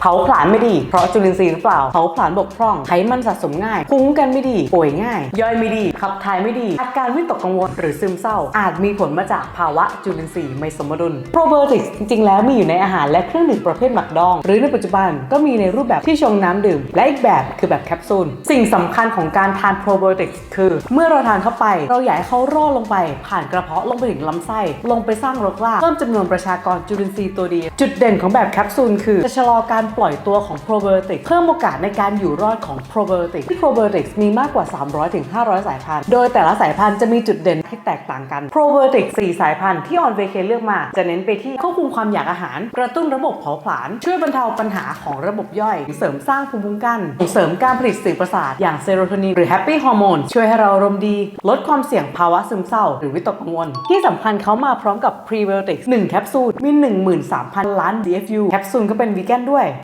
เผาผลาญไม่ดี เพราะจุลินทรีย์หรือเปล่า เผาผลาญบกพร่อง ไขมันสะสมง่าย คุ้มกันไม่ดี ป่วยง่าย ย่อยไม่ดี ขับถ่ายไม่ดี อาการวิตกกังวลหรือซึมเศร้า อาจมีผลมาจากภาวะจุลินทรีย์ไม่สมดุล โปรไบโอติกส์จริง ๆ แล้วมีอยู่ในอาหารและเครื่องดื่มประเภทหมักดอง หรือในปัจจุบันก็มีในรูปแบบที่ชงน้ำดื่ม และอีกแบบคือแบบแคปซูล สิ่งสำคัญของการทานโปรไบโอติกส์คือ เมื่อเราทานเข้าไป เราอยากให้เขาร่อลงไป ผ่านกระเพาะลงไปถึงลำไส้ ลงไปสร้างรกรากเพิ่มจำนวนประชากรจุลินทรีย์ตัวดี จุดเด่นของแบบแคปซูลคือจะชะลอการปล่อยตัวของโปรไบโอติกเพิ่มโอกาสในการอยู่รอดของโปรไบโอติกที่โปรไบโอติกมีมากกว่า 300ถึง500 สายพันธุ์ โดยแต่ละสายพันธุ์จะมีจุดเด่นที่แตกต่างกันโปรไบโอติก4สายพันธุ์ที่ออนเวเคเลือกมา จะเน้นไปที่ควบคุมความอยากอาหาร กระตุ้นระบบเผาผลาญช่วยบรรเทาปัญหาของระบบย่อย เสริมสร้างภูมิคุ้มกันส่งเสริมการผลิตสื่อประสาทอย่างเซโรโทนินหรือแฮปปี้ฮอร์โมนช่วยให้เราอารมณ์ดี ลดความเสี่ยงภาวะซึมเศร้า หรือวิตกกังวล ที่สำคัญเขามาพร้อมกับพรีไบโอติก1แคปซูลมี 13,000 ล้าน DFU แคปซูลก็เป็นวีแกนด้วย